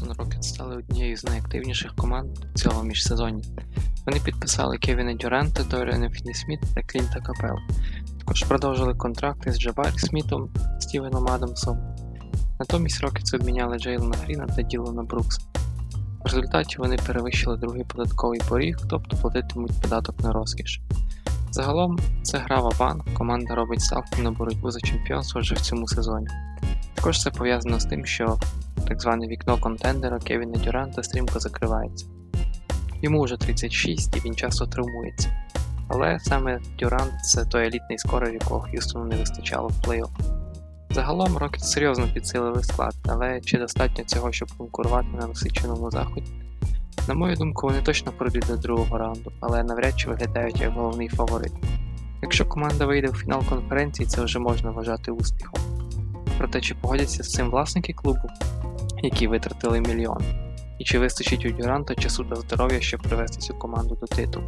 Houston Rockets стали однією з найактивніших команд цього міжсезоння. Вони підписали Кевіна Дюранта, Доріана Фінні-Сміт та Клінта Капел. Також продовжили контракти з Джабарі Смітом, Стівеном Адамсом. Натомість Рокетс обміняли Джейлона Гріна та Ділона Брукса. В результаті вони перевищили другий податковий поріг, тобто платитимуть податок на розкіш. Загалом це гра в банк команда робить ставку на боротьбу за чемпіонство вже в цьому сезоні. Також це пов'язано з тим, що так зване вікно контендера Кевіна Дюранта стрімко закривається. Йому вже 36 і він часто травмується. Але саме Дюрант це той елітний скорер, якого Х'юстону не вистачало в плей-офф. Загалом Рокет серйозно підсилили склад, але чи достатньо цього, щоб конкурувати на насиченому заході? На мою думку, вони точно пройдуть до другого раунду, але навряд чи виглядають як головний фаворит. Якщо команда вийде в фінал конференції, це вже можна вважати успіхом. Проте чи погодяться з цим власники клубу, які витратили мільйон? І чи вистачить у Дюранта часу та здоров'я, щоб привести цю команду до титулу?